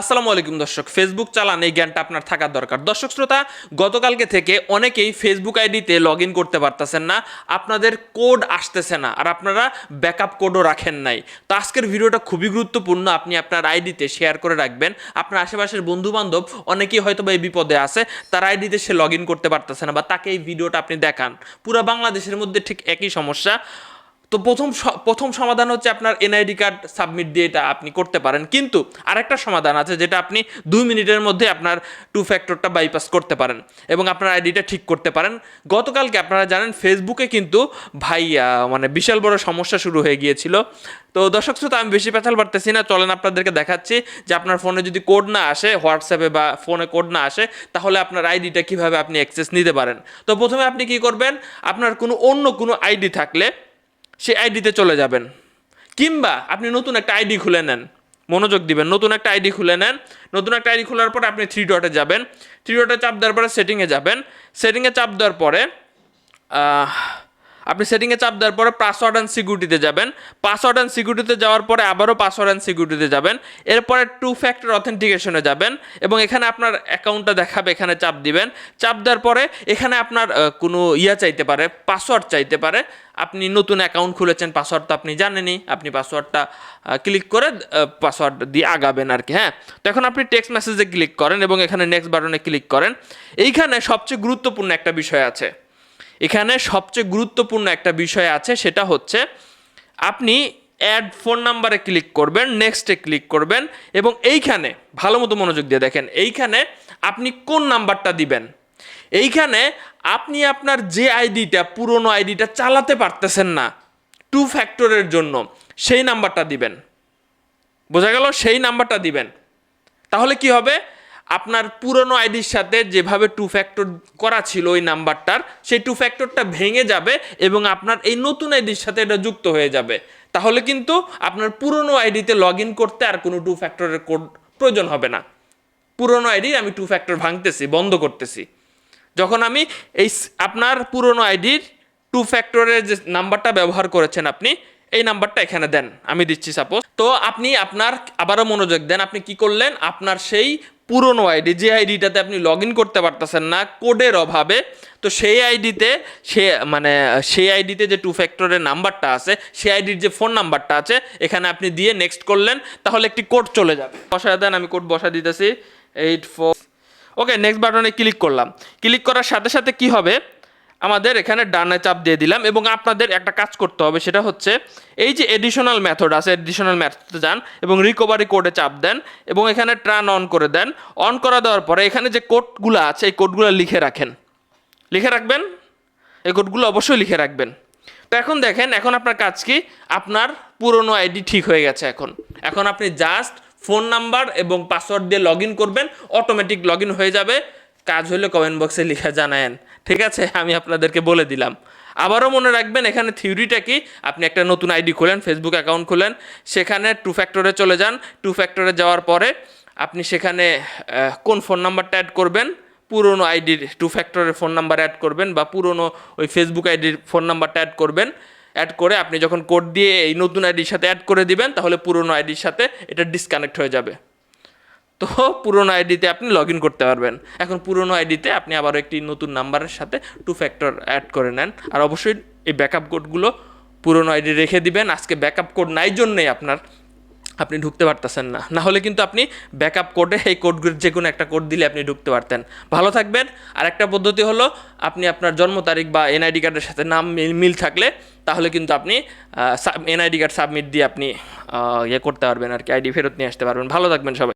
আসসালামু আলাইকুম দর্শক ফেসবুক চালান, এই জ্ঞানটা আপনার থাকার দরকার। দর্শক শ্রোতা, গতকালকে থেকে অনেকেই ফেসবুক আইডিতে লগ ইন করতে পারতেছেন না, আপনাদের কোড আসতেছে না, আর আপনারা ব্যাকআপ কোডও রাখেন নাই। তো আজকের ভিডিওটা খুবই গুরুত্বপূর্ণ, আপনি আপনার আইডিতে শেয়ার করে রাখবেন। আপনার আশেপাশের বন্ধু বান্ধব অনেকেই হয়তো বা এই বিপদে আছে, তার আইডিতে সে লগ ইন করতে পারতেছে না বা তাকে এই ভিডিওটা আপনি দেখান। পুরো বাংলাদেশের মধ্যে ঠিক একই সমস্যা। তো প্রথম প্রথম সমাধান হচ্ছে আপনার এনআইডি কার্ড সাবমিট দিয়ে এটা আপনি করতে পারেন। কিন্তু আরেকটা সমাধান আছে যেটা আপনি দুই মিনিটের মধ্যে আপনার টু ফ্যাক্টরটা বাইপাস করতে পারেন এবং আপনার আইডিটা ঠিক করতে পারেন। গতকালকে আপনারা জানেন ফেসবুকে কিন্তু ভাই মানে বিশাল বড় সমস্যা শুরু হয়ে গিয়েছিল। তো দর্শক শ্রোতা, আমি বেশি পেঁচাল পারতেছি না, চলেন আপনাদেরকে দেখাচ্ছি যে আপনার ফোনে যদি কোড না আসে হোয়াটসঅ্যাপে বা ফোনে কোড না আসে, তাহলে আপনার আইডিটা কীভাবে আপনি অ্যাক্সেস নিতে পারেন। তো প্রথমে আপনি কি করবেন? আপনার কোনো অন্য কোনো আইডি থাকলে সেই আইডিতে চলে যাবেন। কিংবা আপনি নতুন একটা আইডি খুলে নেন। মনোযোগ দিবেন। নতুন একটা আইডি খুলে নেন। নতুন একটা আইডি খোলার পর আপনি থ্রি ডটে যাবেন। থ্রি ডটে চাপ দেওয়ার পরে সেটিংয়ে যাবেন। সেটিংয়ে চাপ দেওয়ার পরে আপনি সেটিংয়ে চাপ দেওয়ার পরে পাসওয়ার্ড অ্যান্ড সিকিউরিটিতে যাবেন। পাসওয়ার্ড অ্যান্ড সিকিউরিটিতে যাওয়ার পরে আবারও পাসওয়ার্ড অ্যান্ড সিকিউরিটিতে যাবেন। এরপরে টু ফ্যাক্টর অথেন্টিকেশনে যাবেন এবং এখানে আপনার অ্যাকাউন্টটা দেখাবে, এখানে চাপ দিবেন। চাপ দেওয়ার পরে এখানে আপনার কোনো ইয়া চাইতে পারে পাসওয়ার্ড চাইতে পারে। আপনি নতুন অ্যাকাউন্ট খুলেছেন পাসওয়ার্ড তো আপনি জানেনই। আপনি পাসওয়ার্ডটা ক্লিক করে পাসওয়ার্ড দিয়ে আগাবেন আর কি হ্যাঁ? তো এখন আপনি টেক্সট মেসেজে ক্লিক করেন এবং এখানে নেক্সট বাটনে ক্লিক করেন। এইখানে সবচেয়ে গুরুত্বপূর্ণ একটা বিষয় আছে। এখানে সবচেয়ে গুরুত্বপূর্ণ একটা বিষয় আছে, সেটা হচ্ছে আপনি অ্যাড ফোন নাম্বারে ক্লিক করবেন নেক্সটে ক্লিক করবেন এবং এইখানে, ভালো মতো মনোযোগ দিয়ে দেখেন, এইখানে আপনি কোন নাম্বারটা দিবেন? এইখানে আপনি আপনার যে আইডিটা, পুরনো আইডিটা চালাতে পারতেছেন না টু ফ্যাক্টরের জন্য, সেই নাম্বারটা দিবেন। বোঝা গেল? সেই নাম্বারটা দিবেন। তাহলে কি হবে? আপনার পুরনো আইডির সাথে যেভাবে টু ফ্যাক্টর করা ছিল ওই নাম্বারটার, সেই টু ফ্যাক্টরটা ভেঙে যাবে এবং আপনার এই নতুন আইডির সাথে এটা যুক্ত হয়ে যাবে। তাহলে কিন্তু আপনার পুরনো আইডিতে লগ ইন করতে আর কোনো টু ফ্যাক্টরের কোড প্রয়োজন হবে না। পুরনো আইডি আমি টু ফ্যাক্টর ভাঙতেছি, বন্ধ করতেছি। যখন আমি এই আপনার পুরনো আইডির টু ফ্যাক্টরের যে নাম্বারটা ব্যবহার করেছেন আপনি, এই নাম্বারটা এখানে দেন, আমি দিচ্ছি সাপোজ তো আপনি আপনার, আবারও মনোযোগ দেন, আপনি কি করলেন? আপনার সেই পুরনো আইডি যে আইডিটাতে আপনি লগ ইন করতে পারতেছেন না কোডের অভাবে, তো সেই আইডিতে সে মানে সেই আইডিতে যে টু ফ্যাক্টরের নাম্বারটা আছে, সেই আইডির যে ফোন নাম্বারটা আছে, এখানে আপনি দিয়ে নেক্সট করলেন, তাহলে একটি কোড চলে যাবে। বসায় দেন, আমি কোড বসা দিতেছি এইট ফোর ওকে নেক্সট বাটনে ক্লিক করলাম। ক্লিক করার সাথে সাথে কি হবে? আমাদের এখানে ডানে চাপ দিয়ে দিলাম এবং আপনাদের একটা কাজ করতে হবে, সেটা হচ্ছে এই যে এডিশনাল মেথড আছে এডিশনাল মেথডে যান এবং রিকভারি কোডে চাপ দেন এবং এখানে ট্রান অন করে দেন। অন করা দেওয়ার পরে এখানে যে কোডগুলো আছে, এই কোডগুলো লিখে রাখেন। লিখে রাখবেন? এই কোডগুলো অবশ্যই লিখে রাখবেন। তো এখন দেখেন, এখন আপনার কাজ কি? আপনার পুরনো আইডি ঠিক হয়ে গেছে এখন। এখন আপনি জাস্ট ফোন নাম্বার এবং পাসওয়ার্ড দিয়ে লগ করবেন অটোমেটিক লগ হয়ে যাবে। কাজ হলে কমেন্ট বক্সে লিখে জানায়েন। ঠিক আছে? আমি আপনাদেরকে বলে দিলাম। আবারও মনে রাখবেন, এখানে থিওরিটা কি? আপনি একটা নতুন আইডি খোলেন ফেসবুক অ্যাকাউন্ট খোলেন, সেখানে টু ফ্যাক্টরে চলে যান। টু ফ্যাক্টরে যাওয়ার পরে আপনি সেখানে কোন ফোন নাম্বারটা অ্যাড করবেন? পুরনো আইডির টু ফ্যাক্টরের ফোন নাম্বার অ্যাড করবেন বা পুরনো ওই ফেসবুক আইডির ফোন নাম্বারটা অ্যাড করবেন। অ্যাড করে আপনি যখন কোড দিয়ে এই নতুন আইডির সাথে অ্যাড করে দিবেন, তাহলে পুরনো আইডির সাথে এটা ডিসকানেক্ট হয়ে যাবে। তো পুরনো আইডিতে আপনি লগ ইন করতে পারবেন। এখন পুরনো আইডিতে আপনি আবার একটি নতুন নাম্বারের সাথে টু ফ্যাক্টর অ্যাড করে নেন। আর অবশ্যই এই ব্যাকআপ কোডগুলো পুরনো আইডি রেখে দিবেন। আজকে ব্যাকআপ কোড নাই জন্যেই আপনার, আপনি ঢুকতে পারতেছেন না। না হলে কিন্তু আপনি ব্যাকআপ কোডে এই কোডগুলো যে কোনো একটা কোড দিলে আপনি ঢুকতে পারতেন। ভালো থাকবেন। আর একটা পদ্ধতি হলো, আপনি আপনার জন্ম তারিখ বা এনআইডি কার্ডের সাথে নাম মিল থাকলে তাহলে কিন্তু আপনি এনআইডি কার্ড সাবমিট দিয়ে আপনি ইয়ে করতে পারবেন আর কি আইডি ফেরত নিয়ে আসতে পারবেন। ভালো থাকবেন সবাই।